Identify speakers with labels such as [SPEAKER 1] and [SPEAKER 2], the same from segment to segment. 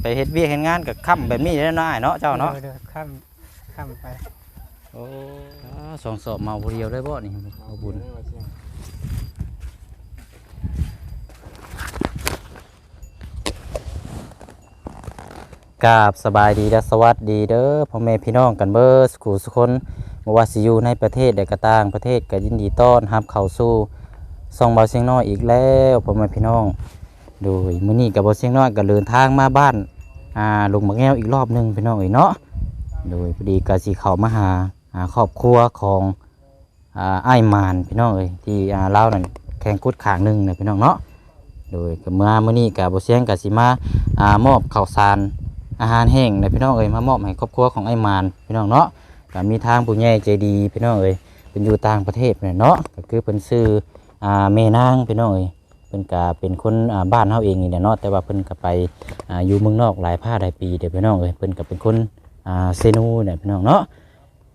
[SPEAKER 1] ไปเฮ็ดเวียกเฮ็ดงานกับค่ำแบบนี้ได้อเนาะอ้ายเนาะเจ้าเนาะ
[SPEAKER 2] เดี๋ยวข้ามข้ามไป
[SPEAKER 1] โอ้สองสอบเมาผู้เดียวได้บ่นี่เอาบุญกราบสบายดีและสวัสดีเด้อพ่อแม่พี่น้องกันเบิดสุขุสุคนบ่ว่าสิอยู่ในประเทศใดก็ต่างประเทศก็ยินดีต้อนรับเข้าสู่ซ่องเบาเสียงน้อยอีกแล้วพ่อแม่พี่น้อง โดยมื้อนี้กับบาเสียงน้อยก็เดินทางมาบ้านอ่าลุงมักแง้วอีกรอบหนึงพี่น้องเอ้ยเนาะโดยพอดีก็สิเข้ามาหาอ่าครอบครัวของอ่าไอ้ายมานพี่น้องเอ้ยที่อ่าเล่าวนั่นแข่งกุดขางหนึงนี่ยพี่น้องเนาะโดยก็เมื่อมื้อนี้ก็บ่เสียงก็สิมาอ่ามอบข้าวสารอาหารแห้งนี่ยพี่น้องเอ้ยมามอบให้ครอบครัวของไอ้ายมานพี่น้องเนาะก็มีทางผู้ใหญ่ใจดีพี่น้องเอ้ยเป็นอยู่ต่างประเทศเนี่ยเนาะก็คือเพิ่นชื่ออ่าแม่นางพี่น้องเอ้ย เพิ่นก็เป็นคนบ้านเฮาเองนี่แหละเนาะแต่ว่าเพิ่นก็ไปออยู่เมืองนอกหลายภาคหลายปีเด้อพี่น้องเอ้ยเพิ่นก็เป็นคนเซนูเนี่ยพี่น้องเนาะ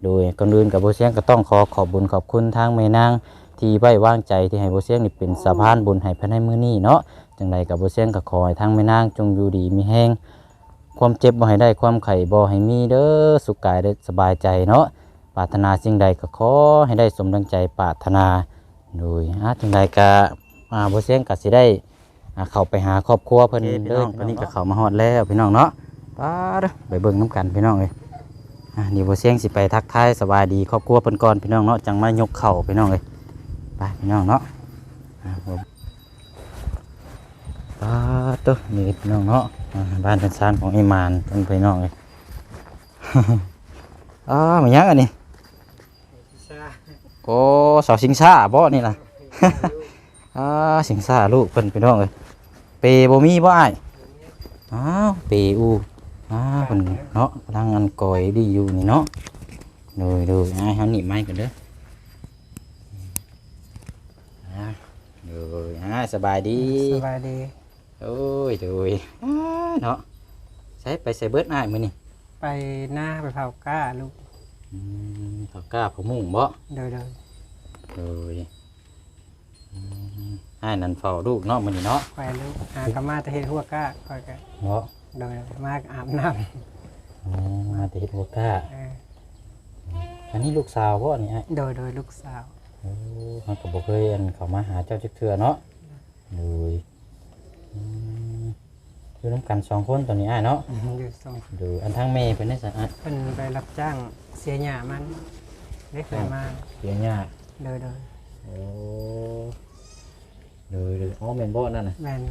[SPEAKER 1] โดยก่อนอื่นกับโบเซียงก็ต้องขอขอบบุญขอบคุณทางแม่นางที่ไว้วางใจที่ให้โบเซียงนี่เป็นสะพานบุญให้ภายในมื้อนี้เนาะจังใดกับโบเซียงก็ขอให้ทางแม่นางจงอยู่ดีมีแห้งความเจ็บบ่ให้ได้ความไข่บ่ให้มีเด้อสุขกายได้สบายใจเนาะปรารถนาสิ่งใดก็ขอให้ได้สมดังใจปรารถนาโดยอาจังใดก็ อ่าโบเซียงก็สิได้อ่าเข้าไปหาครอบครัวเพิ่นเด้อตอนนี้ก็เข้ามาฮอดแล้วพี่น้องเนาะไป้าเด้อไปเบิ่งน้ำกันพี่น้องเลยอะเดี๋ยวบ่เสียงสิไปทักทายสบายดีครอบครัวเพิ่นก่อนพี่น้องเนาะจังมายกเข่าพี่น้องเลยไปพี่น้องเนาะอะผมป้าเด้อนี่พี่น้องเนาะอ่าบ้านเป็นซานของไอ้มานเพิ่นพี่น้องเลยอ้ามายังอันนี้ โอ้เสาสิงซ่าบ่นี่ล่ะ อ้าสิงซ่าลูกเพิ่นพี่น้องเลยเปบ่มีบ่อ้ายอ้าวเปอูอ้าวเพิ่นเนาะกำลังอันก่อยดีอยู่นี่เนาะโดยโดยอ้ายเฮาหนีบไม้กันเด้ออ่าโดยอ่าสบายดี
[SPEAKER 2] สบายดี
[SPEAKER 1] โอ้ยโดยอ่าเนาะใช้ไปใส่เบิดอ้ายมื้อนี่
[SPEAKER 2] ไปหน้าไปเผาก้าลูก
[SPEAKER 1] อืมเขากล้าผมมุ่งบ่
[SPEAKER 2] เดี๋ยวเดี๋ยว
[SPEAKER 1] โดย อืมอ้นันเฝ้าลูกเนาะมื้อนี้เนาะ
[SPEAKER 2] ไปลูกหากะมาแตะเฮ็ดหัวก้าคอยกัน
[SPEAKER 1] เนาะ
[SPEAKER 2] เดี๋ยมากอาบน้
[SPEAKER 1] อ๋อมาแต่เฮ็ดหัวก้าำ
[SPEAKER 2] เออ
[SPEAKER 1] อันนี้ลูกสาวบ่นี่อ้าย
[SPEAKER 2] โดยโดยลูกสาว
[SPEAKER 1] โอ้เขาก็บอกเคยอันเขามาหาเจ้าจักเทื่อเนาะเลยอืมอยู่น้ำกันสองคนตอนนี้อ้เนาะ
[SPEAKER 2] อยู่สอง
[SPEAKER 1] ดูอันทั้งเมย์เป็นได้สักอะ
[SPEAKER 2] เพิ่นไปรับจ้างเสียหญ้ามันได้เคยมา
[SPEAKER 1] เสียยาก
[SPEAKER 2] เดี๋ยวเดี๋ย
[SPEAKER 1] โอ้ เลยเลยอ๋อเมนโบนั่นน่ะ
[SPEAKER 2] แม่น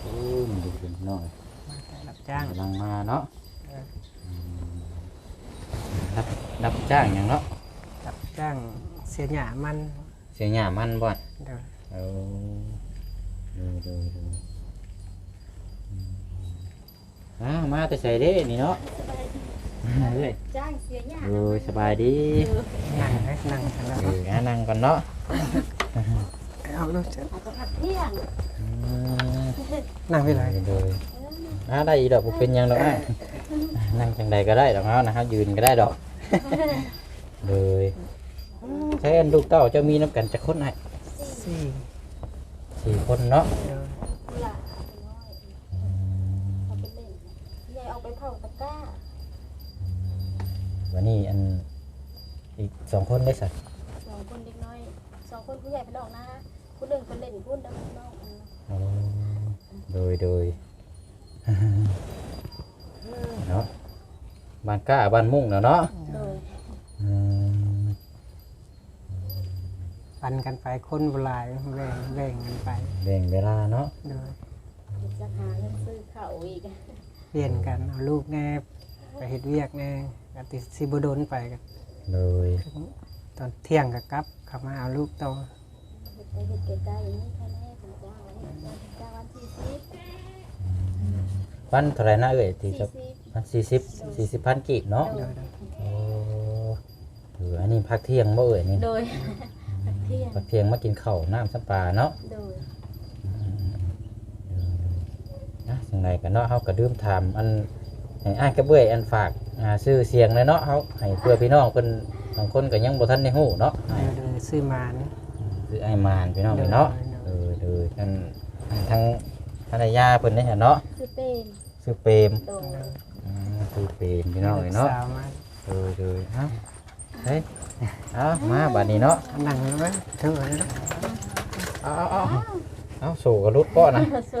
[SPEAKER 1] โอ้มันดูเป็นน้อย
[SPEAKER 2] มาแต่รับจ้าง
[SPEAKER 1] กำลังมาเนาะ
[SPEAKER 2] เออ
[SPEAKER 1] มรับรับจ้างอย่างเนาะ
[SPEAKER 2] รับจ้างเสียหญ้ามัน
[SPEAKER 1] เสียหยามันบ่อน
[SPEAKER 2] เดี๋ยว
[SPEAKER 1] เอาดูดูดูอืมอ่ามาแต่ใส่เด้นี่เนาะมาเลย
[SPEAKER 3] จ้างเสียหยา
[SPEAKER 1] โอ้ยสบายดี
[SPEAKER 2] นั่งให้นั่งกันแล้ว
[SPEAKER 1] เอองั้นนั่งก่อนเนาะ
[SPEAKER 2] เอาลูกเถอะ
[SPEAKER 3] เอากระพัดเที่ยง
[SPEAKER 1] อืม
[SPEAKER 2] นั่งไปเลย
[SPEAKER 1] เลยอ่าได้อีดอกบ่เป็นหยังดอกอะนั่งจังใดก็ได้ดอกเนาะนะครับยืนก็ได้ดอก เลยใช้อันลูกเต้าเจะมีน้ำกันจะคนไหน
[SPEAKER 2] สี่
[SPEAKER 1] สี่คนเนาะ
[SPEAKER 2] เดี๋ยว
[SPEAKER 3] เวลาเอาไปน้อยเอาไปเล่นยายเอาไปเผาตะกร้า
[SPEAKER 1] วันนี้อันอีกสองคนได้สัตว์
[SPEAKER 3] คนผู้ใหญ่ไปนอกนะผู้หนึ่งคนเล่นผู้ดำนอกอันนั้น
[SPEAKER 1] โอ้โดยโดยเนาะบ้านกล้าบ้านมุ่งเนาะเนาะ
[SPEAKER 3] โดย
[SPEAKER 1] อืม
[SPEAKER 2] ปันกันไปคนโบราณแบ่งแบ่งกันไป
[SPEAKER 1] แบ่งเวลาเนาะ
[SPEAKER 2] เดี๋ยว
[SPEAKER 3] จะหาเงินซื้อข้าวอีก
[SPEAKER 2] เปลี่ยนกันเอาลูกแน่ไปเฮ็ดเวียกแน่กติสิบโดนไปกัน
[SPEAKER 1] เลย
[SPEAKER 2] ตอนเที่ยงกับกลับเขับมาเอาลูกโต
[SPEAKER 3] ไปเห็ดใกล้ๆอย่างนี้แค่นี้ถึงจ้างไว้จ้างวันที่สิบ
[SPEAKER 1] วันเท่าไหรนะเอ่ยที่
[SPEAKER 3] สี่
[SPEAKER 1] จะ
[SPEAKER 3] สิบ
[SPEAKER 1] พันสี่สิบสี่สิบพันกีบเนาะ
[SPEAKER 2] เดี๋ยวเดี๋ยว
[SPEAKER 1] โอ้เอออันนี้พักเที่ยงบ่เอ่ยนี่
[SPEAKER 3] โดยเที่ยง
[SPEAKER 1] พักเที่ยงมากินข้าวน้ำสัมปลาเนาะ
[SPEAKER 3] โดย
[SPEAKER 1] นะสิ่งใดกันเนาะเฮาก็ดื่มถามอันให้อ้ายกระเบื้อยอันฝากอ่าชื่อเสียงเลยเนาะเฮาให้เพื่อพี่น้องเพิ่น บางคนก็ยังบ่ทันได้ฮู้เนาะ
[SPEAKER 2] เดี๋ยวเดี๋ยวซื้อมานี่
[SPEAKER 1] คือไอ้ายมานพี่น้องเนาะเออเออท่านทั้งภรรยาเพิ่นได้เห็นเนาะ
[SPEAKER 3] คือเป็น
[SPEAKER 1] ชื่อเปรม
[SPEAKER 3] โดย
[SPEAKER 1] อืมชื่อเปรมพี่น้องเอ้ยเนาะ
[SPEAKER 2] สาวมา
[SPEAKER 1] เออเออเอ้าเฮ้ยเอามาบัดนี้เนาะ
[SPEAKER 2] นั่งแล้วไหมถือไว้แล้ว
[SPEAKER 1] เอาเอาเอาเอาสู่กระลุดป้อนะ
[SPEAKER 3] สู้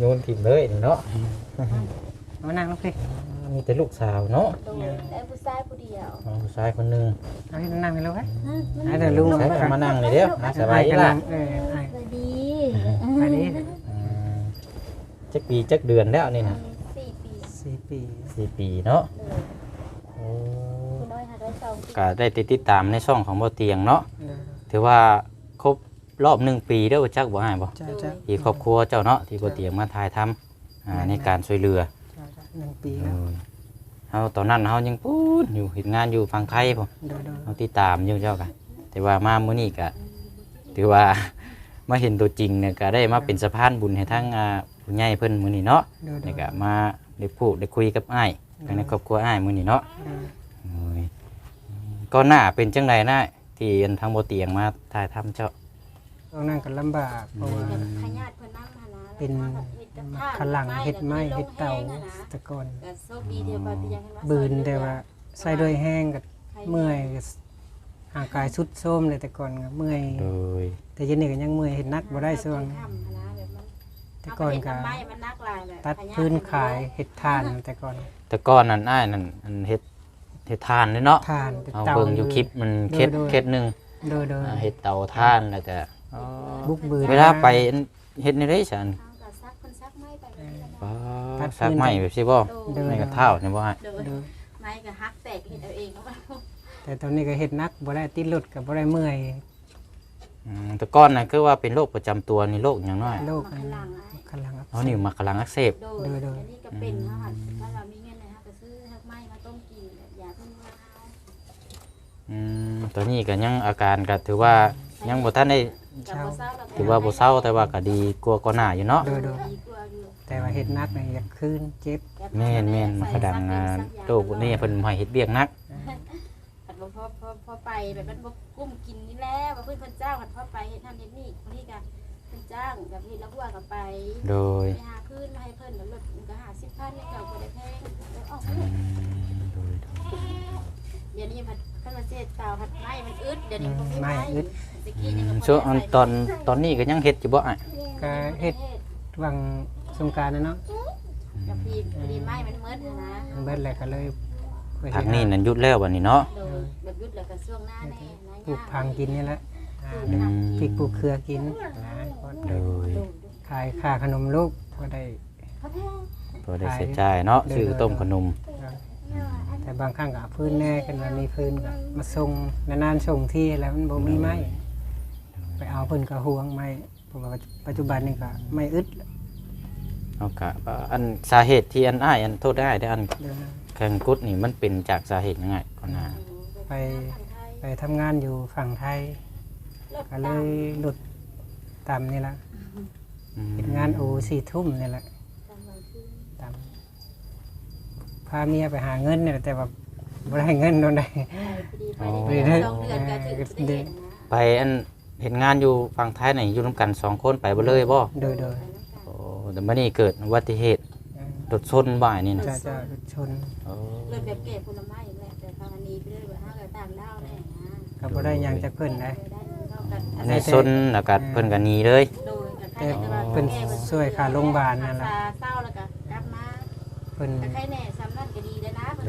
[SPEAKER 1] โยนถิ่มเลยนี่เนาะ
[SPEAKER 2] มานั่งแล้วพี่
[SPEAKER 1] มีแต่ลูกสาวเนาะ
[SPEAKER 3] โดยได้ผู้ชายผู้เดียว
[SPEAKER 1] เอาผู้ชายคนหนึง
[SPEAKER 2] เอาให้นั่งแล้วไหม
[SPEAKER 3] ฮะมัน
[SPEAKER 2] ให้เดี๋ยวลุง
[SPEAKER 1] ใช้เอามานั่งเลยเด้อนะสบายดี
[SPEAKER 2] กัน
[SPEAKER 1] ล่ะ
[SPEAKER 2] นั่งเออไอ้
[SPEAKER 3] สวัสดี
[SPEAKER 2] ไปนี้
[SPEAKER 1] อืมจักปีจักเดือนแล้วนี่นะ
[SPEAKER 3] สี่ปี
[SPEAKER 2] สี่ปี
[SPEAKER 1] สี่ปีเนาะ
[SPEAKER 3] เลย
[SPEAKER 1] โอ้
[SPEAKER 3] คุณน้อยหาได้สองปี
[SPEAKER 1] ก็ได้ติดติดตามในช่องของบ่เตียงเนาะ
[SPEAKER 2] เออ
[SPEAKER 1] ถือว่าครบรอบหนึ่งปีแล้วจักบ่หายบ่
[SPEAKER 2] จ้าจ้า
[SPEAKER 1] ที่ครอบครัวเจ้าเนาะที่บ่เตียงมาถ่ายทำอ่าในการช่วยเหลือ
[SPEAKER 2] จ้าจ้า หนึ่งปี
[SPEAKER 1] เอ
[SPEAKER 2] แล้ว
[SPEAKER 1] อเฮาตอนนั้นเฮายังพูดอยู่เฮ็ดงานอยู่ฝั่งไทยพุ่น
[SPEAKER 2] เดินเดิน
[SPEAKER 1] เฮาติดตามอยู่เจ้ากันแต่ว่ามามื้อนี้ก็ถือว่า มาเห็นตัวจริงเนี่ยก็ได้มาเป็นสะพานบุญให้ทั้งอ่าผู้ใหญ่เพิ่นมื้อนี้เนาะ
[SPEAKER 2] เดินเดิ
[SPEAKER 1] นี่
[SPEAKER 2] น
[SPEAKER 1] ก็มาได้พูดได้คุยกับอ้ายภายในครอบครัวอ้ายมื้อนี้เนาะ
[SPEAKER 2] เดิน
[SPEAKER 1] โอ้ยก็หน้าเป็นจังไดนะที่อันทางบ่เตียงมาถ่ายทำเจ้า
[SPEAKER 2] ต้องนั่งกันลำบากเพราะว่า
[SPEAKER 3] เดี๋ยวขยาดเพิ่นนั่งหานะ
[SPEAKER 2] เป็น
[SPEAKER 3] เฮ็ดกับข้าว
[SPEAKER 2] ขลังเห็ดไม้เห็ดเต่า
[SPEAKER 3] ลงแห้งอะนะ
[SPEAKER 2] แตะกอน
[SPEAKER 3] ก็โชคดีเดียวไปยังให้มา
[SPEAKER 2] บืนแต่ว่าใส่ด้วยแห้งกับเมื่อยก็ห่างกายสุดโทรมเลยแต่ก่อนก็เมื่อย
[SPEAKER 1] โดย
[SPEAKER 2] แต่ยันนี่ก็ยังเมื่อยเห็นนักบ่ได้ส่วง
[SPEAKER 3] ทำนะแบบมัน
[SPEAKER 2] แต่ก่อนก็
[SPEAKER 3] เอาไปเฮ็ดทำไมมันนักลายแบบ
[SPEAKER 2] ตัดพื้นขายเห็ดทานแต่ก่อน
[SPEAKER 1] แต่ก่อนนั้นอ้ายนั่นอันเฮ็ดเฮ็ดทานเลยเนาะ
[SPEAKER 2] ทานเป็น
[SPEAKER 1] เอา
[SPEAKER 2] เตา
[SPEAKER 1] เบิ่งอยู่คลิปมันเคล็ด
[SPEAKER 2] โดย
[SPEAKER 1] เคล็ดหนึง
[SPEAKER 2] โดยโดย
[SPEAKER 1] อ่าเฮ็ดเตาทานแล้วก็
[SPEAKER 2] บุกบืน
[SPEAKER 1] เวลาไปเฮ็ดในได้ฉัน ป้า
[SPEAKER 2] ตัด
[SPEAKER 1] ซัก
[SPEAKER 2] พื้น
[SPEAKER 1] ไม้แบบสิบ่
[SPEAKER 3] โดย
[SPEAKER 1] ไม่กระเท่านี่บ่ฮะ
[SPEAKER 3] โดย
[SPEAKER 2] โดย
[SPEAKER 3] ไม้ก็ฮักแตกเห็ดเอาเองว่า
[SPEAKER 2] แต่ตอนนี้ก็เห็ดนักบ่ได้ติดรถกับบ่ได้เมื่อย
[SPEAKER 1] อืมแต่ก่อนน่ะคือว่าเป็นโรคประจำตัวนี่โรคหยังน้อย
[SPEAKER 2] โรค
[SPEAKER 3] มั
[SPEAKER 2] อั
[SPEAKER 3] น
[SPEAKER 2] น
[SPEAKER 3] หลังไอ้
[SPEAKER 2] กำลังอัก
[SPEAKER 1] อ๋อ
[SPEAKER 2] เส
[SPEAKER 1] นี่
[SPEAKER 2] บ
[SPEAKER 1] มากำลังอักเสบ
[SPEAKER 3] โด
[SPEAKER 2] โด
[SPEAKER 3] ย
[SPEAKER 2] ยโดย
[SPEAKER 3] อันนี้ก็เป็นเนาะค่ะถ้าเรามีเงินนะฮะก็ซื้อฮักไม้มาต้มกินแบบยาเพิ่นว่าเอา
[SPEAKER 1] อืมตอนนี้ก็ยังอาการก็ถือว่ายังบ่ทันได้
[SPEAKER 3] กับบ่เศร้ากับ
[SPEAKER 1] ถือว่าบ่เศร้าแต่ว่าก็ดีกว่าก่อนหน้าอยู่เนาะ
[SPEAKER 2] โดยโดย
[SPEAKER 3] ดีกว่าอยู่
[SPEAKER 2] แต่ว่าเห็ดนักเนี่ยอยากคืนเจ็บ
[SPEAKER 1] แม่นแม่นมันกระดังงานโรคนี่เพิ่นบ่ให้เฮ็ดเวียกหนัก
[SPEAKER 3] ผัดบ่พอพอพอไปแบบมันบ่กุ้มกินนี่แหละว่าเพิ่นเพิ่นจ้างผัดพอไปเฮ็ดนั่นเฮ็ดนี่บางทีก็เพิ่นจ้างแบบเฮ็ดแล้วหัวก็ไป
[SPEAKER 1] โดย
[SPEAKER 3] ไปหาคืนมาให้เพิ่นแล้วลดก็หา10,000นี่ก็บ่ได้แพงแล้วออก
[SPEAKER 1] อืมโดยโดย
[SPEAKER 3] เดี๋ยวนี้ผัดคันว่าเจ็ดเตาผัดไม้มันอึดเดี๋ยวนี้บ่มี
[SPEAKER 2] ไม่
[SPEAKER 3] ไม้
[SPEAKER 2] อึด
[SPEAKER 3] ตะ
[SPEAKER 1] อื
[SPEAKER 3] กี้นี่
[SPEAKER 1] ม
[SPEAKER 3] ก็บ่
[SPEAKER 1] ช่วง
[SPEAKER 3] ได้
[SPEAKER 1] อัน
[SPEAKER 3] ใส่
[SPEAKER 1] ตอนตอนนี้ก็ยังเฮ็ดอยู่บ่อะ
[SPEAKER 2] ก็เฮ็ดวัง สงกรารนะเนาะ
[SPEAKER 3] กับพี่พอดีไม้มันมืดนะ
[SPEAKER 2] มันเบิดแล้วก็เลยไป
[SPEAKER 1] ทางนี้นั่นหยุดแล้วบัดนี้เนาะ
[SPEAKER 3] โดยแบบยุดแล้วก็ช่วงหน้าแน่นะ
[SPEAKER 2] ปลูกพังกินนี่แหละอ่า
[SPEAKER 1] อืม
[SPEAKER 2] พริกปลูกเครือกินนะก็
[SPEAKER 1] โดย
[SPEAKER 2] ขายค่าขนมลูกก็ได้
[SPEAKER 3] เขาแพง
[SPEAKER 1] พอได้เสียใจายเนาะซื้อต้มขนม
[SPEAKER 2] แต่บางครั้งก็เอาพื้นแน่กันว่ามีพื้นก็มาส่งนานๆส่งที่แล้วมันบ่มีไม้ไปเอาพื้นก็ห่วงไม้เพราะว่าปัจจุบันนี่ก็ไม่อึด
[SPEAKER 1] เอากะว่าอันสาเหตุที่อันอ้ายอันโทษได้ได้อัน
[SPEAKER 2] เดี๋ยวนะ
[SPEAKER 1] แข่งกุดนี่มันเป็นจากสาเหตุยังไงก่อนหน้า
[SPEAKER 2] ไปไปทำงานอยู่ฝั่งไทย ก็เลยหลุดตามนี่ละ
[SPEAKER 1] อืม
[SPEAKER 2] เป็นงานโอสี่ทุ่มนี่แหละตามพาเมียไปหาเงินเนี่ยแต่ว่าบ่ได้เงินโดนใด
[SPEAKER 3] ไปดีไปได้ สองเดือนก็ถึงได้เห็นนะ
[SPEAKER 1] ไปอันเห็นงานอยู่ฝั่งไทยนี่อยู่นํกันสองคนไปบ่เลยบ่
[SPEAKER 2] โดยโดย
[SPEAKER 1] โอ้ แต่บัดนี้เกิดอุบัติเหตุรถชนบ่ายนี่นะ
[SPEAKER 2] จะจะชน
[SPEAKER 1] โอ้
[SPEAKER 3] เลือดแบบเก็บผลไม้อย่างแหละแต่ทางอันนี้ไปเลยว่าห้ากับต่างดาวแน่นะ
[SPEAKER 2] ก็บ่ได้หยังจากเพิ่นได้
[SPEAKER 3] ได้เท่ากัน
[SPEAKER 1] อันนี้ชนแล้วก็เพิ่นก็หนีเลย
[SPEAKER 3] โดยกับใคร
[SPEAKER 2] แต่
[SPEAKER 3] แต่ว่า
[SPEAKER 2] เพิ่นช่วยค่าโรงพยาบาลนั่น
[SPEAKER 3] รัก
[SPEAKER 2] ล่ะ
[SPEAKER 3] ษาเศร้าแล้วก็กลับมา
[SPEAKER 2] เพิ่น
[SPEAKER 3] แต่ใครแน่ซ้ำนั่นก็ดีเลยนะ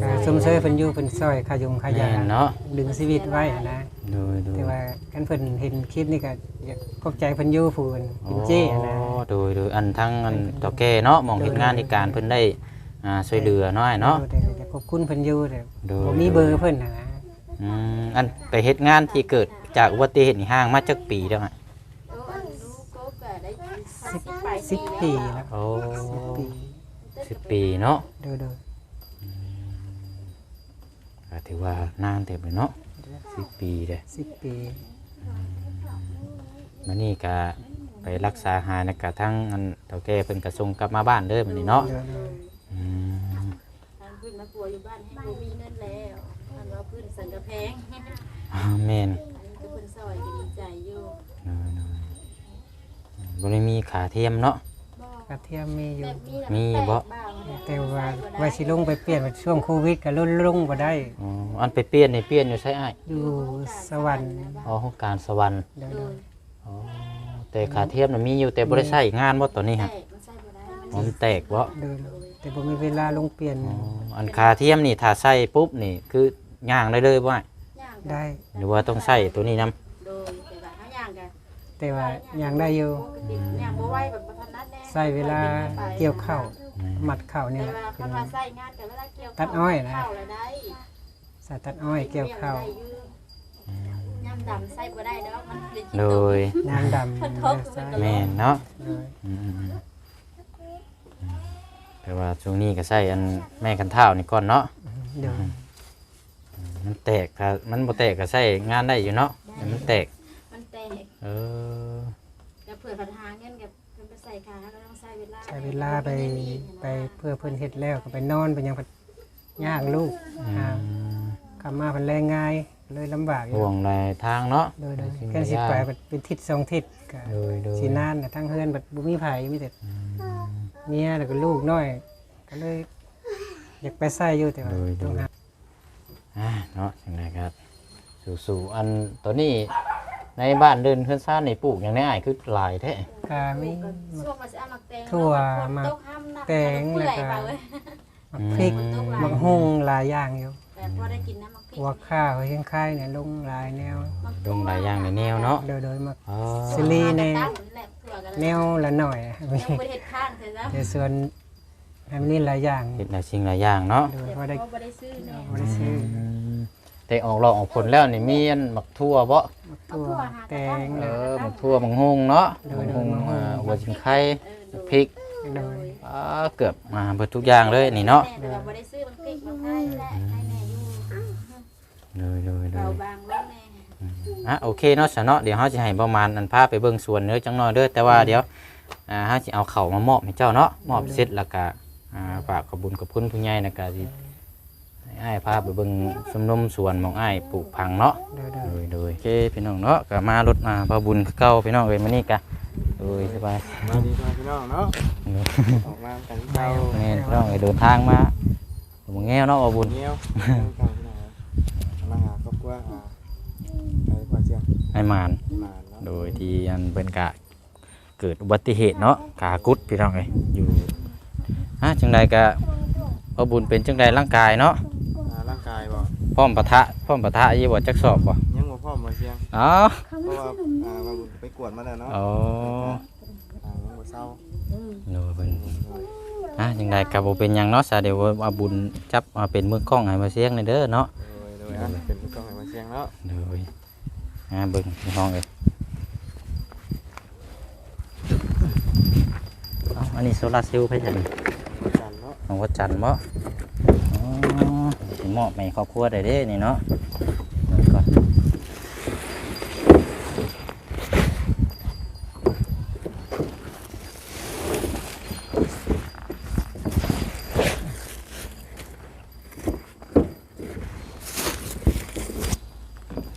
[SPEAKER 2] ก็สมเสยเพิ่นอยู่เพิ่นช่วยขายงขายา
[SPEAKER 1] แม่นเนาะ
[SPEAKER 2] ดึงชีวิตไว้นะ
[SPEAKER 1] โดยโดย
[SPEAKER 2] แต่ว่าคันเพิ่นเห็นคลิปนี่ก็อยากขอบใจเพิ่นอยู่ผู้เพิ่นเป็นเจ้นะ
[SPEAKER 1] อ๋อโดยโดยอันทั้งอันเต่อแก่เนาะมองเห็นงานในการเพิ่นได้อ่าช่วยเหลือน้อยเนาะ
[SPEAKER 2] แต่อยากขอบคุณเพิ่นอยู่แต่
[SPEAKER 1] โดย
[SPEAKER 2] บ่มีเบอร์เพิ่นน่ะนะ
[SPEAKER 1] อืมอันไปเฮ็ดงานที่เกิดจากอุบัติเหตุนี่ห่างมาจักปีแล้วฮะ
[SPEAKER 3] โอ้อันรู้ก็ก็ได้สิบไป
[SPEAKER 2] สิบปีแล้ว
[SPEAKER 1] โอ้
[SPEAKER 2] ปี
[SPEAKER 1] สิบปีเนาะ
[SPEAKER 2] โดยโดย
[SPEAKER 1] ก็ถือว่านานเต็มเลยเนาะสิบปีเด้
[SPEAKER 2] สิบปี
[SPEAKER 1] มานี่ก็ไปรักษาหายนะกะทั้งอันเต่อแก่เพิ่นก็ส่งกลับมาบ้านเด้อมื้อนี้เนาะ
[SPEAKER 2] โดยโดย
[SPEAKER 1] อืม
[SPEAKER 3] ทางพื้นมาปัวอยู่บ้านให้บ่มีเงินแล้วทางเราพื้นสังกะแพง
[SPEAKER 1] อ่าแม่น
[SPEAKER 3] อันนี้ก็เพิ่นซอยก็ดีใจอยู่
[SPEAKER 1] เนาะๆบ่ได้มีขาเทียมเนาะ
[SPEAKER 3] โก
[SPEAKER 2] ระเทียมมีอยู่
[SPEAKER 3] แบบนี้น่ะ
[SPEAKER 1] มี
[SPEAKER 3] น
[SPEAKER 1] บ่
[SPEAKER 3] แปลกบ้างเนี่ย
[SPEAKER 2] แต่ว่าว่าสิลงไปเปลี่ยนช่วงโควิดก็ลุ่นลงบ่ได้
[SPEAKER 1] อ๋ออันไปเปลี่ยนนี่เปลี่ยนอยู่ใช่อ้าย
[SPEAKER 2] อยู่สวรรค์
[SPEAKER 1] อ๋อของการสวรรค์
[SPEAKER 2] เดี๋ยว
[SPEAKER 3] โดย
[SPEAKER 1] อ๋อแต่ขาเทียมน่ะมีอยู่แต่บ่ได้ใช้งานบ่ตอนนี้
[SPEAKER 3] แต
[SPEAKER 1] ฮะ
[SPEAKER 3] กมันใส่บ่ได้
[SPEAKER 1] อ๋อมันแตกบ่
[SPEAKER 2] ๆเดินแต่บ่มีเวลาลงเปลี่ยน
[SPEAKER 1] อ๋ออันขาเทียมนี่ถ้าใส่ปุ๊บนี่คือย่างได้เลยบ่อ้าย
[SPEAKER 3] ย่าง
[SPEAKER 2] ได้
[SPEAKER 1] หรือว่าต้องใส่ตัวนี้นํ
[SPEAKER 3] โดยแต่ว่าเฮาย่างกัน
[SPEAKER 2] แต่ว่ายังได้อยู่
[SPEAKER 3] ย่างบ่ไหวแบบบ่ทันนัดแน่
[SPEAKER 2] ใส่เวลาเกี่ยวข้าวมัดข้าวนี่
[SPEAKER 3] แต่
[SPEAKER 2] แหละ
[SPEAKER 3] ว่า
[SPEAKER 2] เป็
[SPEAKER 3] คั
[SPEAKER 2] น
[SPEAKER 3] นว่าใส่งานกันเวลาเกี่ยว
[SPEAKER 2] ตัดอ้อยนะ
[SPEAKER 3] ข้าวแล้วได้
[SPEAKER 2] ใส่ตัดอ้อยเกี่ยวข้าว
[SPEAKER 3] ย่ำดำใส่บ่ได้ดอกมันเป็น
[SPEAKER 1] โดย
[SPEAKER 2] น้ำดำ
[SPEAKER 3] พันทบ
[SPEAKER 2] ใส่
[SPEAKER 1] แม่นเนาะ
[SPEAKER 2] เลย
[SPEAKER 1] อืมๆแต่ว่าช่วงนี้ก็ใส่อันแม่กันเท้านี่ก่อนเนาะ
[SPEAKER 2] เดี๋ยว
[SPEAKER 1] มันแตกถ้ามันบ่แตกก็ใส่งานได้อยู่เนาะแต่มันแตก
[SPEAKER 3] มันแตก
[SPEAKER 1] เออ
[SPEAKER 3] แล้วเผื่อปัญหาเงินกับเพิ่นไปใส่ขาแล้วก็ต้องใส่ เวลา
[SPEAKER 2] ใช้เวลาไปไปเพื่อเพิ่นเฮ็ดแล้วก็ไปนอนไปยังย่างลูก
[SPEAKER 1] อื
[SPEAKER 2] อ่ามกลับมาเพิ่นแรงง่ายเลยลำบากอยู่
[SPEAKER 1] ห่วงในทางเนาะ
[SPEAKER 2] โดยโดย
[SPEAKER 1] สิ่ง
[SPEAKER 2] แค่สิ
[SPEAKER 1] หลาย
[SPEAKER 2] ไป
[SPEAKER 1] อย่าง
[SPEAKER 2] เป็นทิศสองทิศก็
[SPEAKER 1] โดยโดย
[SPEAKER 2] สินานน่ะทั้งเฮือนบัดบ่มีไผมีแต่เมียแล้วก็ลูกน้อย ก็เลย อยากไปใส่อยู่แต่ว่าต้องหา
[SPEAKER 1] อ่าเนาะจังไดครับสู่ๆอันตัวนี้ในบ้านเดินเพื่อนซ่านในปลูกอย่างนี้อ้ายคือหลายแท้
[SPEAKER 2] ก็มี
[SPEAKER 3] ช่วงมาสิเอามักแตง
[SPEAKER 2] ถั่ว
[SPEAKER 3] ฝน
[SPEAKER 2] มัก
[SPEAKER 3] ตกห้ามนับ
[SPEAKER 2] แตง
[SPEAKER 3] เปื่อย
[SPEAKER 2] แล้วก็
[SPEAKER 3] เปล่าเว้ย
[SPEAKER 2] มักพริก
[SPEAKER 1] อืม
[SPEAKER 2] มักฮุงหลายอย่างอยู่
[SPEAKER 3] แต่พอได้กินน้ำมักพริก
[SPEAKER 2] หัวข้าวเฮียงไข่เนี่ยลงหลายแนว
[SPEAKER 3] มัก
[SPEAKER 1] ลงหลายอย่างในแนวเนาะ
[SPEAKER 2] โดยโดยมัก
[SPEAKER 1] อ๋อ
[SPEAKER 2] สิริใน
[SPEAKER 3] ตั้งแหละเผื่อกัน
[SPEAKER 2] แนวละหน่อย
[SPEAKER 3] ยังบ่ได้เฮ็ดข้างเสร็จแล้ว
[SPEAKER 2] แต่ส่วนให้มันนี่หลายอย่าง
[SPEAKER 1] เฮ็ดหลายสิ่งหลายอย่างเนาะ
[SPEAKER 2] โดย
[SPEAKER 3] แต่
[SPEAKER 2] พอได้
[SPEAKER 3] พอบ่ได้ซื้อ แน่
[SPEAKER 2] พอได้ซื้อ
[SPEAKER 1] อืมแต่ออกหลอกออกผลแล้วนี่มีอันหมักทั่วบ่
[SPEAKER 2] มักตัวแตง
[SPEAKER 1] เอ
[SPEAKER 2] แล้ว
[SPEAKER 1] อหมักทั่วหมักฮงเนาะ
[SPEAKER 2] โด
[SPEAKER 1] ห
[SPEAKER 2] ย
[SPEAKER 1] มัก
[SPEAKER 2] โด
[SPEAKER 1] ฮ
[SPEAKER 2] ย
[SPEAKER 1] ง
[SPEAKER 2] หมักฮุง
[SPEAKER 1] อ่าหัวจิงไข่
[SPEAKER 3] เออโดย
[SPEAKER 1] พริก
[SPEAKER 2] โดย
[SPEAKER 1] อ่าเกือบมาเบิดทุกอย่างเลยนี่เนาะ
[SPEAKER 3] แน่แต่ว่าบ่ได้ซื้อมักพริกมักไข่แหละให้แน่อยู่
[SPEAKER 1] เลยเลยเล
[SPEAKER 3] เบายบางลงแน่
[SPEAKER 1] อะโอเคเนาะสะเนาะเดี๋ยวเฮาสิให้ประมาณอันพาไปเบิ่งสวนเด้อจังน้อยเด้อแต่ว่าเดี๋ยวอ่าเฮาสิเอาเข้าวมามอบให้เจ้าเนาะมอบเสร็จแล้วก็อ่าฝากขอบคุญขอบคุณผู้ใหญ่นะก็สิให้ อ้ายพาไปเบิ่งสมนมสวนของอ้ายปลูกพังเนาะ
[SPEAKER 2] โดยโด
[SPEAKER 1] โด
[SPEAKER 2] ย
[SPEAKER 1] ยโดยโอเคพี่น้องเนาะก็มารถมาพาบุญคือเก่าพี่น้องเอ้ยมื้อนี้กะโดยสบาย
[SPEAKER 4] มาดีครับพี่น้องเนาะออกมากันเจ้า
[SPEAKER 1] แม่นพี่น้องเอ้ยเดินทางมาบ่แง่วเนาะว่าบุญ
[SPEAKER 4] เงี้ยวกันพี่น้องมาหาครอบครัวหาใครพอเจียง
[SPEAKER 1] ให้มาน
[SPEAKER 4] มาเนาะ
[SPEAKER 1] โดยที่อันเป็นกะเกิดอุบัติเหตุเนาะกากุดพี่น้องเอ้ยอยู่ฮะจังใดกะพอบุญเป็นจังใดร่างกายเนาะ
[SPEAKER 4] ร่างกายบ่
[SPEAKER 1] พร้อมปะทะพร้อมปะทะยี่บ่จักสอบบ่
[SPEAKER 4] ยังบ่พร้อมบ่เชียง
[SPEAKER 1] อ๋อ
[SPEAKER 4] เพราะว่าอ่ามาไปกวดมาแล้วเนาะ
[SPEAKER 1] อ๋อ
[SPEAKER 4] อ่ายังบ่เศร้า
[SPEAKER 1] โดยเป็นฮะจังใดกะบ่เป็นหยังเนาะซะเดี๋ยวเอาบุญจับมาเป็นมือกล้องให้มาเสียงหน่อยเด้อเนาะ
[SPEAKER 4] โดยโดยอะเป็นผู้กองให้มาเชียงเนาะ
[SPEAKER 1] โดยฮะเบิ่งในห้องเอ้ยเอ้าอันนี้โซลาร์เซลล์ไผจัง
[SPEAKER 4] จันเนาะ
[SPEAKER 1] ของวัดจันทร์บ่อ๋อสิ มอบให้ครอบครัวได้เด้นี่เนาะเบิ่งก่อน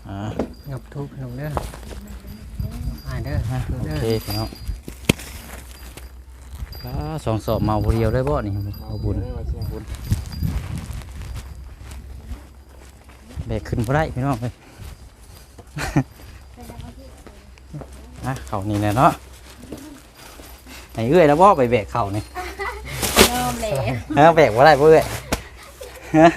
[SPEAKER 1] อ่า
[SPEAKER 2] งับทุกขนมเด้ออ่านเด้อ
[SPEAKER 1] อะ
[SPEAKER 2] ดู
[SPEAKER 1] โอ
[SPEAKER 2] เด้อ
[SPEAKER 1] เคพี่น้องก็สองสอบมาผู้เดียวได้บ่นี่เอาบุญ
[SPEAKER 4] มาเชียงบุญ
[SPEAKER 1] แบก ขึ้นบ่ได้พี่น้องเอ้ยนะเขานี่แหละเนาะไอ้เอื้อยแล้วบ่ไปแบกเขานี่
[SPEAKER 3] เริ่มเลย
[SPEAKER 1] เออแบกบ่ได้บ่เอื้อยฮะ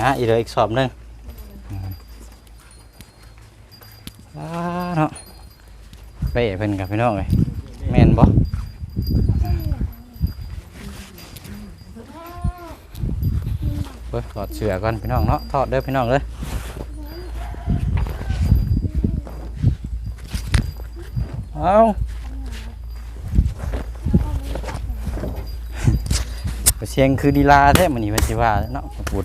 [SPEAKER 1] ฮะอีกเลยอีกสอบหนึงอ่าเนาะไปเพิ่นกับพี่น้องเอ้ยแม่นบ่ เพิ่นถอดเสื้อก่อนพี่น้องเนาะถอดเด้อพี่น้องเลยเอาเสียงคือดีลาแท้มันนี่วันสิว่าเนาะพูด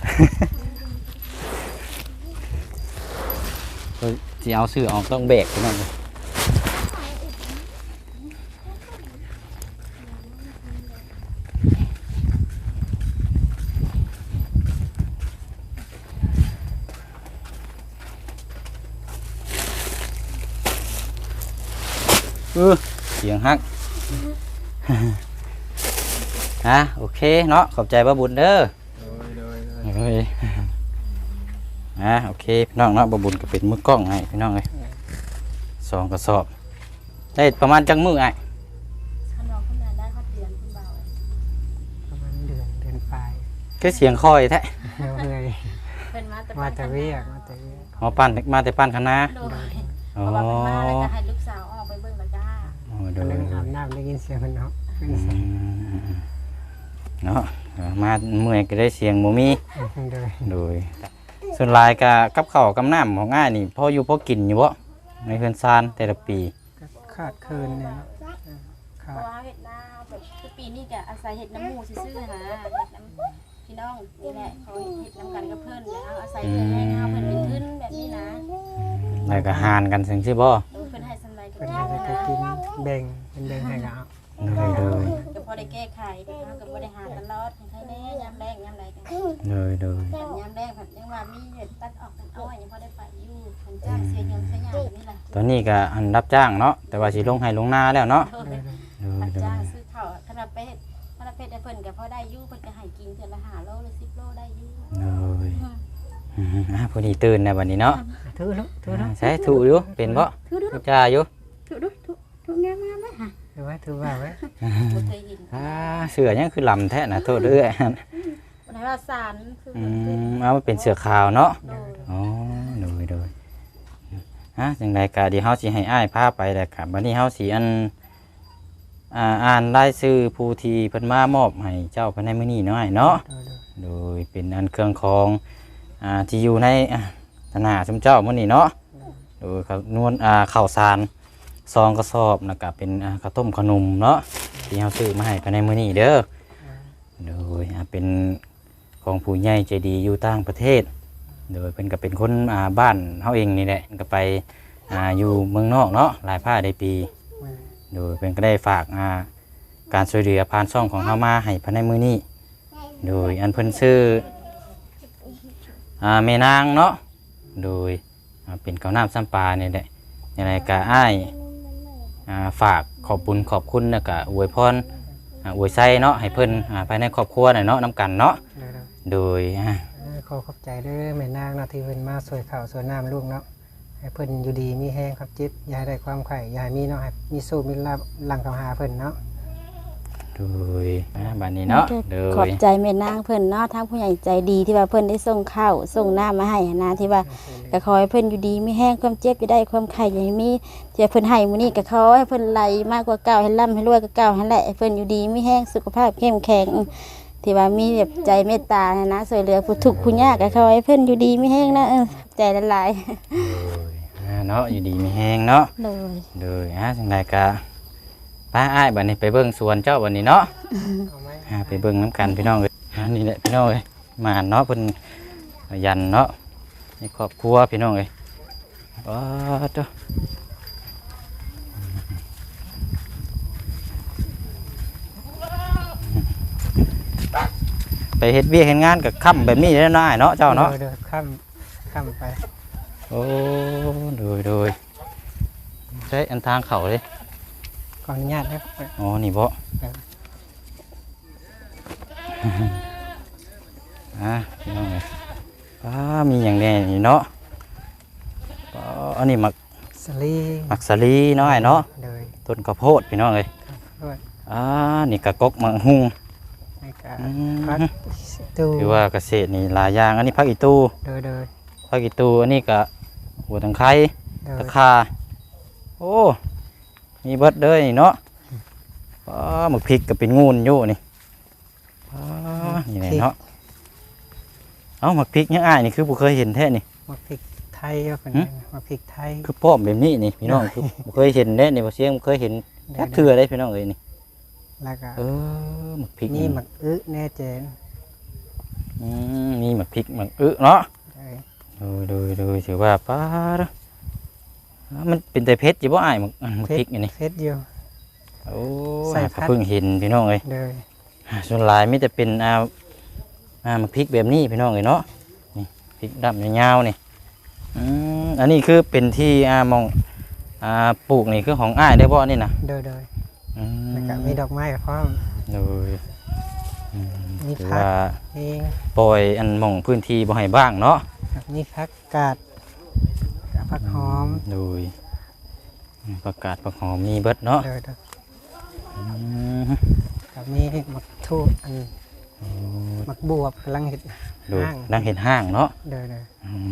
[SPEAKER 1] เฮ้ยสิเอาซื้อออกต้องแบกพี่น้องเลย ออเสียงฮักฮะโอเคเนาะขอบใจป้าบุญเด้อ
[SPEAKER 4] โดยโดยโดย
[SPEAKER 1] เฮ้ยอะโอเคพี่น้องเนาะป้าบุญก็เป็นมือกล้องให้พี่น้องเลยสองกระสอบ ได้ประมาณจังมือไอ้
[SPEAKER 3] ขนมขนาดได้เขาเดือนคุณเบา
[SPEAKER 2] ประมาณเดือนเดือนปลาย
[SPEAKER 1] ก็เสียงคอยแท้
[SPEAKER 2] แล้วเฮ้ย
[SPEAKER 3] เป็นมาแต่
[SPEAKER 2] มาแต่เวียกมาแต่เวียก
[SPEAKER 1] หมอปั้นมาแต่ปั้นคณะ
[SPEAKER 3] โดย
[SPEAKER 1] อ๋อ
[SPEAKER 3] เพราะว่าเป็นมาแล้วก็ให้ กำ
[SPEAKER 1] ย
[SPEAKER 2] ลังอาบน้ำได้ยินเสียงมันเนาะเป็น
[SPEAKER 1] อื
[SPEAKER 2] เสียง
[SPEAKER 1] มเนาะเออมาเมื่อยก็ได้เสียงหมูมี
[SPEAKER 2] โดย
[SPEAKER 1] โดยส่วนหลายกับกับข้าวกับน้ำของง่ายนี่พออยู่พอกินอยู่บ่ในเพื่อนซานแต่ละปี
[SPEAKER 2] ก็ขาดเคินเนี่ยเนาะเออ
[SPEAKER 3] เพ
[SPEAKER 2] ขาด
[SPEAKER 3] ราะว่าเห็ดนาแบบคือปีนี้ก็อาศัยเห็ดน้ำหมูซื่อๆนะเห็ดน้ำพี่น้องนี่แหละเขาเห็ดน้ำกันกับเพื่อนแล้วอาศัยเพื่อนให้เฮาเพื่อนเป็นขึ้นแบบนี้นะ
[SPEAKER 1] แล้วก็หานกันซึ่งสิบ่
[SPEAKER 3] โดย เพื่อนให้สำไรกับ
[SPEAKER 2] เป็น
[SPEAKER 3] เจ้า
[SPEAKER 2] อะไรก็กินแบ่งเป็นแบ่งให้กับ
[SPEAKER 1] โดยโดย
[SPEAKER 3] ก็พอได้แก้ไขเฮาก็บ่ได้หาตลอดให้ใครแน่ยามแรงยามใดกัน
[SPEAKER 1] โดยโดย
[SPEAKER 3] แบบยามแรงแบบยังว่ามีเห็ดตัดออกตัดอ้อยยังพอได้ไปอยู่คนจ้างเสียเงินเสียหยังนี้แหละ
[SPEAKER 1] ตอนนี้ก็อันรับจ้างเนาะแต่ว่าสิลงให้ลงหน้าแล้วเนาะ
[SPEAKER 3] โดย
[SPEAKER 2] ย
[SPEAKER 1] โดย
[SPEAKER 3] รับจ้างซื้อข้าวขนาดเป็ดขนาดเป็ดได้เพิ่นก็พอได้อยู่เพิ่นก็ให้กินเทื่อละ5โลหรือ10โลได้อยู่
[SPEAKER 1] โดยอืมอะพอดีตื่นในวันนี้เนาะ
[SPEAKER 2] ถือลูกถือลูก
[SPEAKER 1] ใช้ถูอยู่เป็นบ่
[SPEAKER 3] ถือ
[SPEAKER 1] จ้าอยู่
[SPEAKER 3] ถือดูถือถืองามๆไหมฮะ
[SPEAKER 2] ถือว่าถือว่าไว้
[SPEAKER 3] บ่เคยเห็น
[SPEAKER 1] อ่าเสือยังคือลำแท้นะโทษเด้อย
[SPEAKER 3] วันนั้นว่าสารคือ
[SPEAKER 1] อื
[SPEAKER 3] มันเป็น
[SPEAKER 1] มเอามาเป็นเสือขาวเนาะ
[SPEAKER 3] โดย
[SPEAKER 1] อ๋อโดยโดยฮะจังไดก็เดี๋ยวเฮาสิให้อ้ายพาไปแหละครับบัดนี้เฮาสิอันอ่าอ่านรายชื่อผู้ที่เพิ่นมามอบให้เจ้าภายในมื้อนี้เนาะอ้ายเนาะ
[SPEAKER 2] โดยโดย
[SPEAKER 1] โดยเป็นอันเครื่องของอ่าที่อยู่ในอ่าธนาชุมเจ้ามื้อนี้เนาะ โดยเขานวลอ่าข้าวสาร ซองกระสอบแล้วก็เป็นข้าวต้มขนมเนาะที่เฮาซื้อมาให้ภายในมื้อนี้เด้อโดยเป็นของผู้ใหญ่ใจดีอยู่ต่างประเทศ โดยเป็นก็เป็นคนบ้านเฮาเองนี่แหละก็ไปอยู่เมืองนอกเนาะหลายผ้าได้ปี โดยเป็นก็ได้ฝากการช่วยเหลือผ่านช่องของเฮามาให้ภายในมื้อนี้โดยอันเพิ่นชื่ออ่าแม่นางเนาะโดยเป็นเกาน้ำซ้ำปลาเนี่ยแหละยังไงก็อ้าย ฝากขอบบุญขอบคุณแล้วก็อวยพรอ่าอวยไส้เนาะให้เพิ่นอ่าภายในครอบครัวน่ะเนาะน้ำกันเนาะ
[SPEAKER 2] โดยโดย
[SPEAKER 1] โดยอ่า
[SPEAKER 2] เออขอขอบใจเด้อแม่นางเนาะที่เพิ่นมาสวยข่าวสวยน้ำลูกเนาะให้เพิ่นอยู่ดีมีแห้งครับจิตอย่าให้ได้ความไข่อย่าให้มีเนาะให้มีสู้มีลาบหลังเขาหาเพิ่นเนาะ
[SPEAKER 1] โดยอ่าบัดนี้เนาะโด
[SPEAKER 3] ขอบ
[SPEAKER 1] ย
[SPEAKER 3] ใจแม่นางเพิ่นเนาะทั้งผู้ใหญ่ใจดีที่ว่าเพิ่นได้ส่งข้าวส่งน้ำมาให้หั้นนะที่ว่าก็ขอให้เพิ่นอยู่ดีมีแห้งความเจ็บจะได้ความไข่อย่าให้มีที่ว่าเพิ่นให้มื้อนี้ก็ขอให้เพิ่นไหลมากกว่าเก่าให้ร่ำให้รวยกว่าเก่าให้แหละให้เพิ่นอยู่ดีมีแห้งสุขภาพเข้มแข็งที่ว่ามีแบบใจเมตตานะนะช่วยเหลือผู้ทุกข์ผู้ยากก็ขอให้เพิ่นอยู่ดีมีแห้งนะเออใจละลาย
[SPEAKER 1] โดยอ่าเนาะอยู่ดีมีแฮงเนาะ
[SPEAKER 3] เลย
[SPEAKER 1] โดยอ่าจังไดก็ ป้าอ้ายบัดนี้ไปเบิ่งสวนเจ้าบัดนี้เนาะ
[SPEAKER 2] เอาไหม
[SPEAKER 1] อ่าไปเบิ่งน้ำกันพี่น้องเลยอ่านี่แหละพี่น้องเลยมาเนาะเพิ่นยันเนาะในครอบครัวพี่น้องเลยว้าจ้ะไปเฮ็ดเวียกเฮ็ดงานกับค่ำแบบนี้ได้น้อยเนาะเจ้าเนาะ
[SPEAKER 2] โดยโดยข้ามข้ามไป
[SPEAKER 1] โอ้โดยโดยใช้อันทางเขาเลย
[SPEAKER 2] ข ออนุญาตนะ
[SPEAKER 1] อ๋อ นี่บ่
[SPEAKER 2] ครับ
[SPEAKER 1] อะพี่น้องเลยป้ามีอย่างแน่นี่เนาะป้าอันนี้หมัก
[SPEAKER 2] สลี
[SPEAKER 1] หมักสาลีน้อยเนาะ
[SPEAKER 2] โดย
[SPEAKER 1] ต้นข้าวโพดพี่น้องเลย
[SPEAKER 2] ด้วย
[SPEAKER 1] อ่านี่กะกกมังหุง
[SPEAKER 2] ในการ
[SPEAKER 1] อื
[SPEAKER 2] พัก
[SPEAKER 1] ม
[SPEAKER 2] ตู้
[SPEAKER 1] คือว่าเกษตรนี่หลายอย่างอันนี้ผักอีตู
[SPEAKER 2] โดยโดย
[SPEAKER 1] ผักอีตูอันนี้กะหัวตังไคร้
[SPEAKER 2] โดย
[SPEAKER 1] ตะคาโอ้ มีเบิดเลยนี่เนาะป้าหมึกพริกก็เป็นงูนอยู่นี่ป้านี่แหละเนาะเอ้าหมักพริกยังอ้ายนี่คือบ่เคยเห็นแท้นี่
[SPEAKER 2] มาพริกไทยก็เป็น
[SPEAKER 1] หึ
[SPEAKER 2] มาพริกไทย
[SPEAKER 1] คือป้อมแบบนี้นี่พี่น้องคือบ่เคยเห็นเด้นี่บ่เสียงบ่เคยเห็นแค่เทื่อได้พี่น้องเอ้ยนี่
[SPEAKER 2] แล้วก็
[SPEAKER 1] เออหมักพริก
[SPEAKER 2] นี่หมักอึแน่เจน
[SPEAKER 1] อืมมีหมักพริกหมักอึเนาะ
[SPEAKER 2] โดย
[SPEAKER 1] ดูดูดูถือว่าป้าด มันเป็นแต่เพชรอยู่บ่อ้ายหมักหมักพริกอันนี้
[SPEAKER 2] เฟซอยู่
[SPEAKER 1] โอ้
[SPEAKER 2] ใส่
[SPEAKER 1] ย
[SPEAKER 2] พัด
[SPEAKER 1] เพิ่งเห็นพี่น้องเอ้ย
[SPEAKER 2] โดย
[SPEAKER 1] ส่วนหลายมีแต่เป็นอ่าอ่าหมักพริกแบบนี้พี่น้องเอ้ยเนาะนี่พริกดำยาวๆนี่อืมอันนี้คือเป็นที่อ่ามองอ่าปลูกนี่คือของอ้ายได้บ่นี่นะ
[SPEAKER 2] โดยโดย
[SPEAKER 1] อืม
[SPEAKER 2] แล้วก็มีดอกไม้พร้อม
[SPEAKER 1] โดยอืม
[SPEAKER 2] มี
[SPEAKER 1] ถือ
[SPEAKER 2] ผัก
[SPEAKER 1] ว่า
[SPEAKER 2] เอง
[SPEAKER 1] ปล่อยอันหม่องพื้นที่บ่ให้บ้างเนาะ
[SPEAKER 2] กับมีผักกาดกับ ผักหอม
[SPEAKER 1] โดยประกาศประหอมมีเบิดเนาะ
[SPEAKER 2] โดยโดย
[SPEAKER 1] อืม
[SPEAKER 2] กับมีมักทูบอันมักบวบกำลังเห็ด
[SPEAKER 1] โดย
[SPEAKER 2] ห้าง
[SPEAKER 1] นั่งเห็นห้างเนาะ
[SPEAKER 2] โดยโดย
[SPEAKER 1] อืม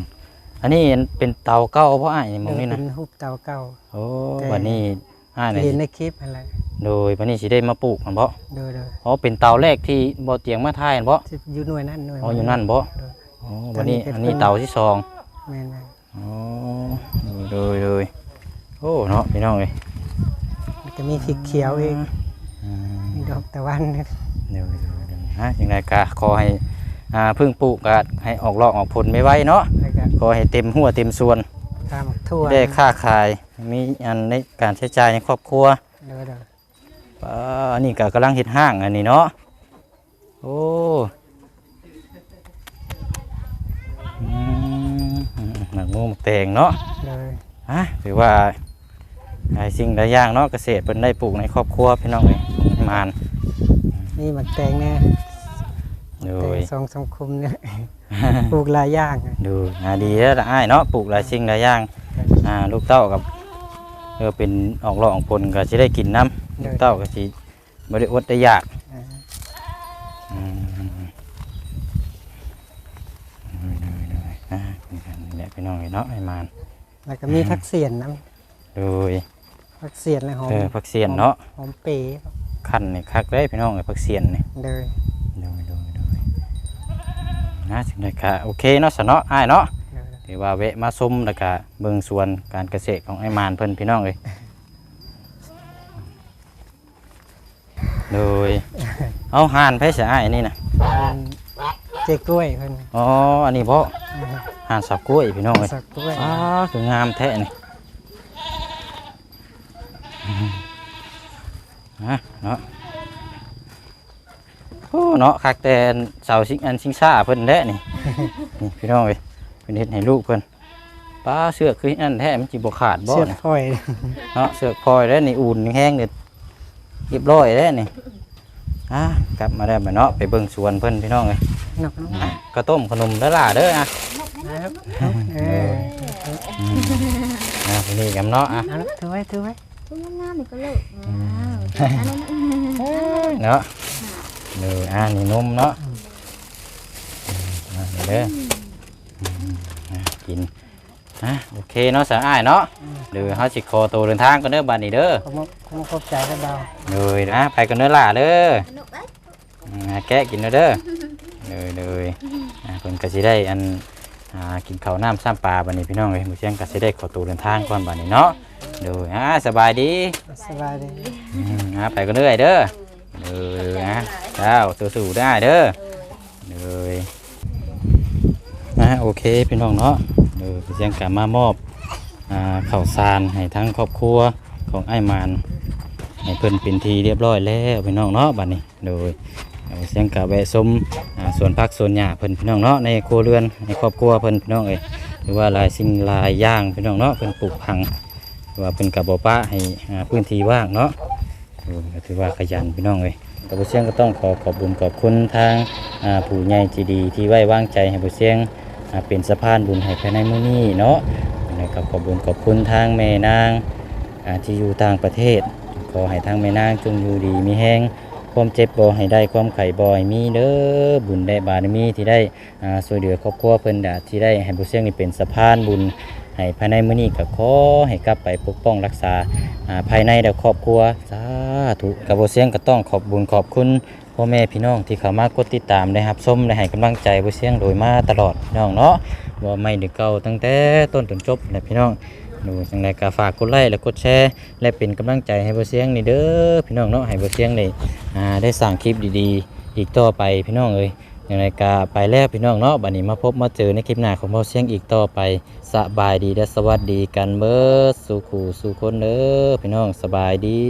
[SPEAKER 1] อันนี้เป็นเตาเก่าเพราะอ้ายนี่หมองนี่
[SPEAKER 2] เป็
[SPEAKER 1] นะ
[SPEAKER 2] นรูปเตาเก่า
[SPEAKER 1] โอ้
[SPEAKER 2] แต่
[SPEAKER 1] วันนี้อ้ายนี่
[SPEAKER 2] เรียนในคลิปอะไร
[SPEAKER 1] โดยวันนี้สิได้มาปลูกมันบ่
[SPEAKER 2] โดยโดย
[SPEAKER 1] อ๋อเป็นเตาแรกที่บ่เตียงมาทายอันบ่
[SPEAKER 2] สิอยู่หน่วยนั้นหน่วย
[SPEAKER 1] อ๋ออยู่นั่นบ่
[SPEAKER 2] โดย
[SPEAKER 1] อ๋อวันนี้
[SPEAKER 2] ตอนนี้เป็น
[SPEAKER 1] อันนี้เตาที่สอง
[SPEAKER 2] แม่น
[SPEAKER 1] อ๋อโดยโดยโอ้เนาะพี่น้องเอ้ย
[SPEAKER 2] ๆมันจะมีพริกเขียวอีก
[SPEAKER 1] อืม
[SPEAKER 2] มีดอกตะวัน
[SPEAKER 1] เดี๋ยวเดี๋ยวเดี๋ยวฮะยังไงก็ขอให้อ่าเพึ่งปลูกก็ให้ออกรอกออกผลไม่ไหวเนาะ
[SPEAKER 2] แล้วก็
[SPEAKER 1] ขอให้เต็มหัวเต็มส่วน
[SPEAKER 2] ตามทั่ว
[SPEAKER 1] ได้ค่าขายมีอันในการใช้จ่ายในครอบครัว
[SPEAKER 2] โดยโดย
[SPEAKER 1] อ่าอันนี้ก็กำลังเฮ็ดห้างอันนี้เนาะโอ้อืมหนัก มูหมักแตงเนาะ
[SPEAKER 2] โดย
[SPEAKER 1] ฮะถือว่าหลายสิ่งหลายอย่างเนาะเกษตรเป็นได้ปลูกในครอบครัวพี่น้องเอ้ยให้มาน
[SPEAKER 2] นี่มันแตงเนี่ย
[SPEAKER 1] โด
[SPEAKER 2] แต
[SPEAKER 1] ย
[SPEAKER 2] งทรงสังคมเนี่ยปลูกหลายอย่างอะ
[SPEAKER 1] ดูอ่าดีแล้วละอ้ายเนาะปลูกหลายสิ่งหลายอย่างอ่าลูกเต้ากับเออเป็นออกหลอกออกผลก็จะได้กินน้ำลูกเต้าก็สิบริอดได้ยาก
[SPEAKER 2] อ่า
[SPEAKER 1] อืมอ่านี่กันนี่แหละ พี่น้องเอ้ยเนาะให้มาน
[SPEAKER 2] แล้วก็มีผักเสียนน้
[SPEAKER 1] โดยำ
[SPEAKER 2] ผักเสียนและหอม
[SPEAKER 1] เออผักเสียนเนาะ
[SPEAKER 2] หอมเป๋
[SPEAKER 1] ขั้นนี่คักได้พี่น้องเอ้ยผักเสียนนี่
[SPEAKER 2] โดย
[SPEAKER 1] โดยโดยโดยนะจังไดก็โอเคเนาะสะเนาะอ้ายเนาะ
[SPEAKER 2] โดย
[SPEAKER 1] ถือว่าแวะมาชมแล้วก็เบิ่งสวนการเกษตรของไอ้มานเพิ่นพี่น้องเอ้ยโดยเอาห่านไผเสียอ้ายนี่นะ
[SPEAKER 2] เป็นเจ๊กล้วยเพิ่น
[SPEAKER 1] อ๋ออันนี้เพาะ ห่านสับกล้วยพี่น้องเอ้ย
[SPEAKER 2] สักกล้วย
[SPEAKER 1] อ้าคืองามแท้นี่อืมฮะเนาะโอ้เนาะคักแต่เสาชิงอันชิงซ่าเพิ่นแท้นี่นี่พี่น้องเอ้ยเพิ่นเฮ็ดให้ลูกเพิ่นป้าเสือกคืออันแท้มันสิบ่ขาดบ่
[SPEAKER 2] เชือด
[SPEAKER 1] นี่
[SPEAKER 2] พลอย
[SPEAKER 1] เนาะเสือกพลอยแล้วนี่อุ่นแห้งนี่เรียบร้อยแล้วนี่อะกลับมาได้วบัดเนาะไปเบิ่งสวนเพิ่นพี่น้องเอ้ย
[SPEAKER 2] นกน้อง
[SPEAKER 1] อะข้าวต้มขนมละล่าเด้ออะ
[SPEAKER 2] นะครับเออ
[SPEAKER 1] อืมอะทีนี้กำเนาะอะ
[SPEAKER 2] เอาละถือไว้ถือไว้
[SPEAKER 3] คุณงามๆนี่ก็เลิกว้าวอันนั้น
[SPEAKER 1] เนาะเด้ออะนี่นมเนาะอืมอะนี่เด้ออืมอะกินอะโอเคเนาะสะอ้ายเนาะเดี๋ยวเฮาสิขอตัวเดินทางกันเด้อบัดนี้เด้อ
[SPEAKER 2] ขอมาขอมาขอบใจกันดาว
[SPEAKER 1] เลยนะไปกันเด้อล่ะเด้ออืมหาแกะกินเด้อเด้อ เลยเลยอ่าเพิ่นก็สิได้อัน อ่ากินข้าวน้ำซ้ำปลาบัดนี้พี่น้องเอ้ยมื้อเที่ยงก็สิได้ขอตัวเดินทางก่อนบัดนี้เนาะเด้ออ่าสบายดี
[SPEAKER 2] สบายดี
[SPEAKER 1] อืมอ่าไปกันเด้อไอ้เด้อเด้อนะเจ้าสู้ๆได้เด้อเลยนะโอเคพี่น้องเนาะเด้อพี่เที่ยงก็มามอบอ่าข้าวสารให้ทั้งครอบครัวของไอ้มานให้เพิ่นเป็นทีเรียบร้อยแล้วพี่น้องเนาะบัดนี้โดย เสียงกะแวะชมอ่วนผักส่วนหญ้าเพิ่นพี่น้องเนาะในครัวเรือนในครอบครัวเพิ่นพี่น้องเอ้ยหรือว่าหลายสิ่งหลายอย่างพี่น้องเนาะเพิ่นปลูกผังหรือว่าเพิ่นกะบ่ปะให้พื้นที่ว่างเนาะถือว่าขยันพี่น้องเอ้ยกับผู้เสียงก็ต้องขอขอบคุญขอบคุณทางผู้ใหญ่ใจดีที่ไว้วางใจให้ผู้เสียงเป็นสะพานบุญให้ภายในมื้อนี้เนาะแล้วก็ขอบคุญขอบคุณทางแม่นางที่อยู่ต่างประเทศ ขอให้ทางแม่นางจงอยู่ดีมีแห้ง ความเจ็บบ่ให้ได้ความไข่บ่ให้มีเด้อบุญได้บารมีที่ได้ช่วยเหลือครอบครัวเพิ่นดาที่ได้ให้ผู้เสียงนี่เป็นสะพานบุญให้ภายในมื้อนี้ก็ขอให้กลับไปปกป้องรักษาภายในและครอบครัวสาธุกับผู้เสียงก็ต้องขอบบุญขอบคุณพ่อแม่พี่น้องที่เข้ามากดติดตามได้รับชมได้ให้กำลังใจผู้เสียงโดยมาตลอดพี่น้องเนาะว่าไม่ได้เก่าตั้งแต่ต้นจนจบนะพี่น้อง ดูจังไดก็ฝากกดไลค์และกดแชร์ และเป็นกำลังใจให้บ่เสียงนี่เด้อพี่น้องเนาะให้บ่เสียงนี่อ่าได้สร้างคลิปดีๆ อีกต่อไปพี่น้องเอ้ยจังไดก็ไปแล้วพี่น้องเนาะบัดนี้มาพบมาเจอในคลิปหน้าของบ่เสียงอีกต่อไปสบายดีและสวัสดีกันเบิดสู่ขู่สู่คนเด้อพี่น้องสบายดี